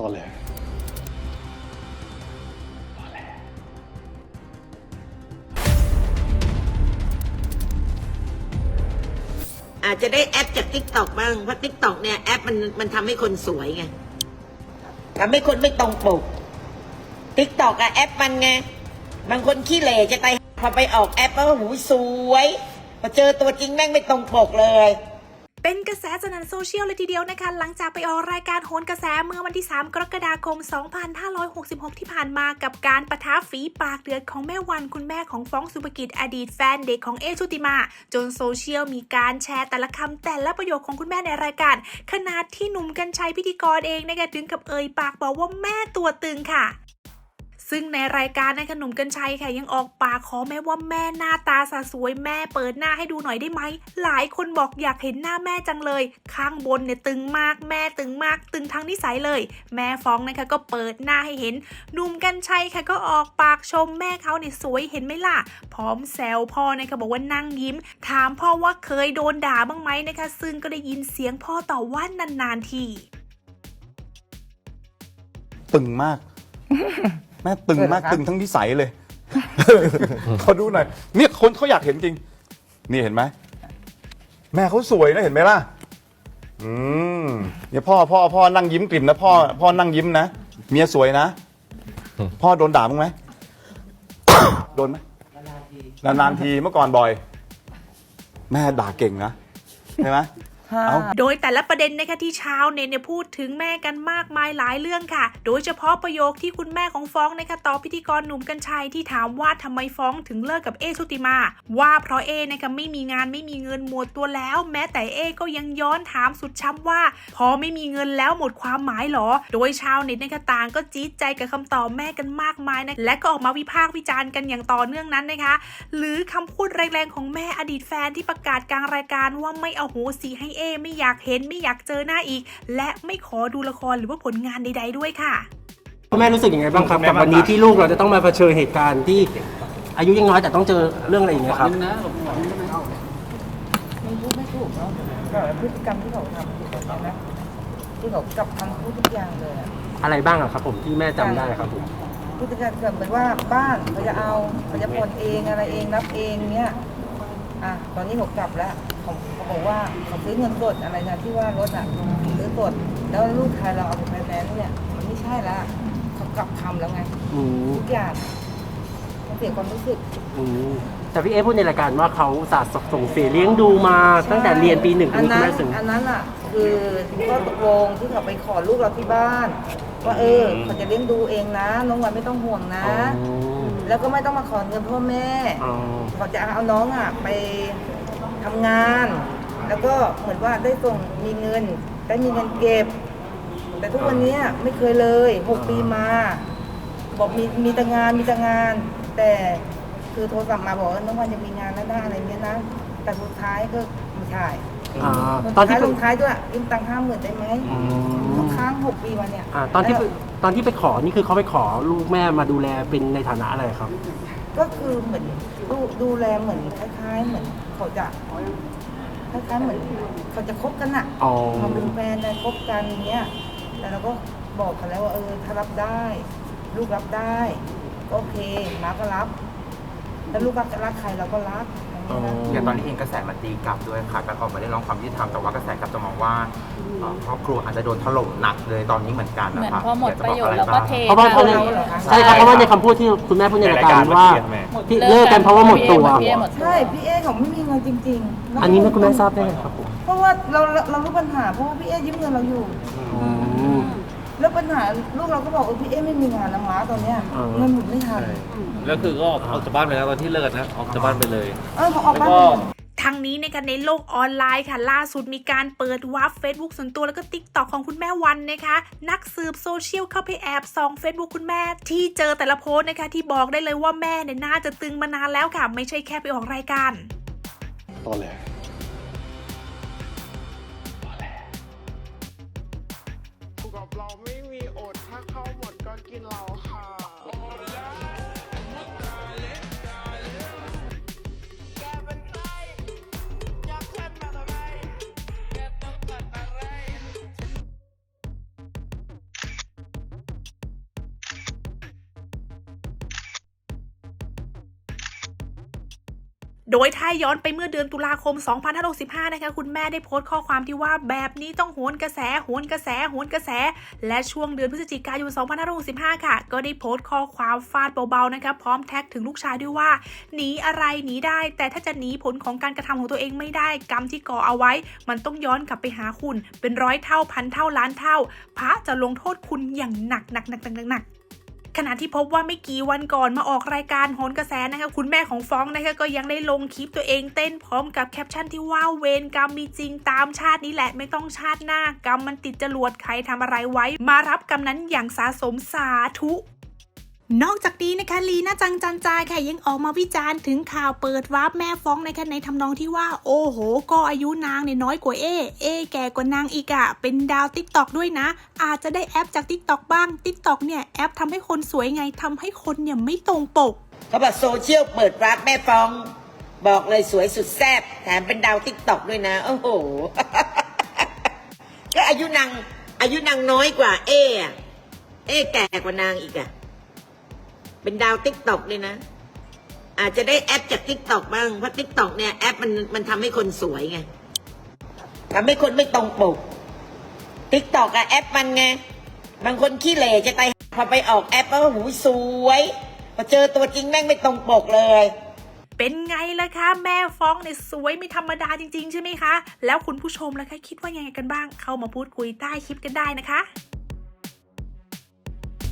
ตอแหลตอแหลอาจจะได้แอปจาก t ิ k t o k บ้าง เพราะ t ิ k t o k เนี่ยแอปมันมันทำให้คนสวยไงทำให้คนไม่ตรงปก t ิ k t o k อะแอปมันไง บางคนขี้เหร่จะไปพอไปออกแอปแล้วหูสวย พอเจอตัวจริงแม่งไม่ตรงปกเลย เป็นกระแสสนั่นโซเชียลเลยทีเดียวนะคะ หลังจากไปออกรายการโหนกระแสเมื่อวันที่ 3 กรกฎาคม 2566 ที่ผ่านมากับการประท้าฝีปากเดือดของแม่วันคุณแม่ของฟ้องสุภกิจอดีตแฟนเด็กของเอชุติมา จนโซเชียลมีการแชร์แต่ละคำแต่ละประโยคของคุณแม่ในรายการ ขนาดที่หนุ่มกัญชัยพิธีกรเองนะคะถึงกับเอ่ยปากบอกว่าแม่ตัวตึงค่ะ ซึ่งในรายการในะคะหนุ่มกัญชัยค่ะยังออกปากขอแม่ว่าแม่หน้าตาสะสวยแม่เปิดหน้าให้ดูหน่อยได้ไหม หลายคนบอกอยากเห็นหน้าแม่จังเลย ข้างบนเนี่ยตึงมากแม่ตึงมาก ตึงทั้งนิสัยเลย แม่ฟ้องนะคะก็เปิดหน้าให้เห็นหนุ่มกัญชัยค่ะก็ออกปากชมแม่เขาเนี่ยสวยเห็นไหมล่ะ พร้อมแซวพ่อนะคะบอกว่านั่งยิ้ม ถามพ่อว่าเคยโดนด่าบ้างไหมนะคะ ซึ่งก็ได้ยินเสียงพ่อต่อว่านานๆที ตึงมาก แม่ตึงมากตึงทั้งนิสัยเลยเขาดูหน่อยเนี่ยคนเขาอยากเห็นจริง นี่เห็นไหมแม่เขาสวยนะเห็นไหมล่ะ อืมเนี่ยพ่อพ่อพ่อนั่งยิ้มกลิ่มนะพ่อพ่อนั่งยิ้มนะเมียสวยนะ พ่อโดนด่าบ้างไหมโดนไหมนานๆทีเมื่อก่อนบ่อย แม่ด่าเก่งนะใช่ไหมเอา โดยแต่ละประเด็นนะคะที่ชาวเน็ตเนี่ยพูดถึงแม่กันมากมายหลายเรื่องค่ะ โดยเฉพาะประโยคที่คุณแม่ของฟ้องนะคะตอบพิธีกรหนุ่มกัญชัยที่ถามว่าทำไมฟ้องถึงเลิกกับเอชุติมา ว่าเพราะเอนะคะไม่มีงานไม่มีเงินหมดตัวแล้ว แม้แต่เอก็ยังย้อนถามสุดช้ำว่า พอไม่มีเงินแล้วหมดความหมายหรอ โดยชาวเน็ตนะคะต่างก็จี๊ดใจกับคำตอบแม่กันมากมายนะและก็ออกมาวิพากษ์วิจารณ์กันอย่างต่อเนื่องนั้นนะคะ หรือคำพูดแรงๆของแม่อดีตแฟนที่ประกาศกลางรายการว่าไม่เอาโหสีให้เอไม่อยากเห็นไม่อยากเจอหน้าอีก และไม่ขอดูละครหรือว่าผลงานใด ๆ ด้วยค่ะคุณแม่รู้สึกยังไงบ้างครับกับวันนี้ที่ลูกเราจะต้องมาเผชิญเหตุการณ์ที่อายุยังน้อยแต่ต้องเจอเรื่องอะไรอย่างเงี้ยครับมันพูดไม่ถูกเนาะแบบพฤติกรรมที่เขาทำผิดแบบนี้นะที่เขากลับทำพูดทุกอย่างเลยอะอะไรบ้างอะครับผมที่แม่จำได้ครับผมพฤติกรรมแบบเหมือนว่าบ้านเขาจะเอาเขาจะผ่อนเองอะไรเองรับเองเนี้ยอะตอนนี้เขากลับแล้ว เขาเขาบอกว่าเขาซื้อเงินสดอะไรนะที่ว่ารถอะซื้อสดแล้วลูกชายเราเอาไปแนนซ์เนี่ยมันไม่ใช่ละเขากลับทำแล้วไงอืมทุกอย่างมันเสียความรู้สึก อืมแต่พี่เอพูดในรายการว่าเขาสาสส่งเสียเลี้ยงดูมา ตั้งแต่เรียนปีหนึ่งอัถึนงคุณนั้นแม่ถึง อันนั้นอะ คือข้อตกลงที่เขาไปขอลูกเราที่บ้าน ว่าเออเขาจะเลี้ยงดูเองนะ น้องวันไม่ต้องห่วงนะอ๋อแล้วก็ไม่ต้องมาขอเงินพ่อแม่อ๋อเขาจะเอาน้องอะไป ทำงาน แล้วก็เหมือนว่าได้ส่งมีเงินได้มีเงินเก็บ แต่ทุกวันเนี้ยไม่เคยเลยหกปีมา บอกมีมีแต่งานมีแต่งาน แต่คือโทรศัพท์มาบอกว่าน้องวันยังมีงานแล้วนะอะไรเงี้ยนะแต่สุดท้ายก็ไม่ใช่อ่าตตออนนที่ที่ลงท้ายด้วยยืมตังค์ห้าหมื่นได้ไหมอืมเขาค้างหกปีมาเนี่ยอ่าตอนที่ไปแล้วตอนที่ไปขอนี่คือเขาไปขอลูกแม่มาดูแลเป็นในฐานะอะไรครับ ก็คือเหมือน ดูดูแลเหมือนคล้ายๆ เหมือนเขาจะคล้ายๆเหมือนเขาจะคบกันอะอ๋อมาเป็นแฟนกันคบกันเนี้ยแต่เราก็บอกเขาแล้วว่าเออถ้ารับได้ ลูกรับได้ก็โอเคมาก็รับแล้วลูกรักรักใครเราก็รักอย่างเงี้ยนะอย่างตอนนี้เองกระแสมันตีกลับด้วยค่ะการออกมาเรียกร้องความยุติธรรมแต่ว่ากระแสกลับจะมองว่าเอ่อครอบครัวอาจจะโดนถล่มหนักเลยตอนนี้เหมือนกันเหมืนะอนคะพอหมดากจประบอโยอะชน์แล้วบ้ก็งเท เพราะว่าเขาในเราเหรอคะใช่ครับเพราะว่าในคำพูดที่คุณแม่พูดในรายการว่า ที่เลิกกันเพราะว่าหมดตัว พี่เอหมดตัว ใช่พี่เอเขาไม่มีเงินจริงๆอันนี้แม่คุณแม่ทราบได้ไงครับผมเพราะว่าเราเราเรารู้ปัญหาเพราะว่าพี่เอยืมเงินเราอยู่ อืม แล้วปัญหาลูกเราก็บอกว่าพี่เอไม่มีงานแล้วม้าตอนเนี้ยอ่าเงินหมุนไม่ทันแล้วคือก็ออกออกจากบ้านไปแล้วตอนที่เลิกนะออกจากบ้านไปเลย เออพอออกบ้านแล้วก็ไป ทั้งนี้ในการในโลกออนไลน์ค่ะ ล่าสุดมีการเปิดวาร์ป Facebook ส่วนตัวแล้วก็ติ๊กต็อกของคุณแม่วันนะคะ นักสืบโซเชียลเข้าไปแอบส่อง Facebook คุณแม่ ที่เจอแต่ละโพสต์นะคะ ที่บอกได้เลยว่าแม่เนี่ยน่าจะตึงมานานแล้วค่ะ ไม่ใช่แค่ไปออกรายการตอนแหลตอนแหลกับเราไม่มีอดถ้าเข้าหมดก็กินเราค่ะ โดยถ้าย้อนไปเมื่อเดือนตุลาคม 2565 นะคะ คุณแม่ได้โพสต์ข้อความที่ว่าแบบนี้ต้องโหนกระแส โหนกระแส โหนกระแส และช่วงเดือนพฤศจิกายน 2565 ค่ะ ก็ได้โพสต์ข้อความฟาดเบาๆ นะคะ พร้อมแท็กถึงลูกชายด้วยว่า หนีอะไรหนีได้ แต่ถ้าจะหนีผลของการกระทำของตัวเองไม่ได้ กรรมที่ก่อเอาไว้ มันต้องย้อนกลับไปหาคุณ เป็นร้อยเท่าพันเท่าล้านเท่า พระจะลงโทษคุณอย่างหนักหนักหนักหนักหนักหนัก ขณะที่พบว่าไม่กี่วันก่อนมาออกรายการโหนกระแสนะคะคุณแม่ของฟ้องนะคะก็ยังได้ลงคลิปตัวเองเต้นพร้อมกับแคปชั่นที่ว่าเวรกรรมมีจริงตามชาตินี้แหละไม่ต้องชาติหน้ากรรมมันติดจรวดใครทำอะไรไว้ มารับกรรมนั้นอย่างสาสมสาธุ นอกจากนี้นะคะลีน่าจังจันจายค่ะยังออกมาวิจารณ์ถึงข่าวเปิดวาร์ปแม่ฟ้องนะคะในทำนองที่ว่า โอ้โห ก็อายุนางเนี่ยน้อยกว่าเอ เอแก่กว่านางอีกอะเป็นดาวติ๊กตอกด้วยนะ อาจจะได้แอปจากติ๊กตอกบ้างติ๊กตอกเนี่ยแอปทำให้คนสวยไงทำให้คนเนี่ยไม่ตรงปกเขาบอกโซเชียลเปิดวารับแม่ฟ้อง บอกเลยสวยสุดแซ่บแถมเป็นดาวติ๊กตอกด้วยนะ โอ้โห ก็อายุนางอายุนางน้อยกว่าเออเอแก่กว่านางอีกอะ เป็นดาวติ๊กตอกเลยนะ อาจจะได้แอปจากติ๊กตอกบ้างเพราะติ๊กตอกเนี่ยแอปมันมันทำให้คนสวยไงทำให้คนไม่ตรงปกติ๊กตอกอะแอปมันไง บางคนขี้เหร่จะตายพอไปออกแอปแล้วหูสวยพอเจอตัวจริงแม่งไม่ตรงปกเลยเป็นไงล่ะคะ แม่ฟ้องเนี่ยสวยไม่ธรรมดาจริง ๆ ใช่ไหมคะ แล้วคุณผู้ชมล่ะคะ คิดว่ายังไงกันบ้าง เข้ามาพูดคุยใต้คลิปกันได้นะคะ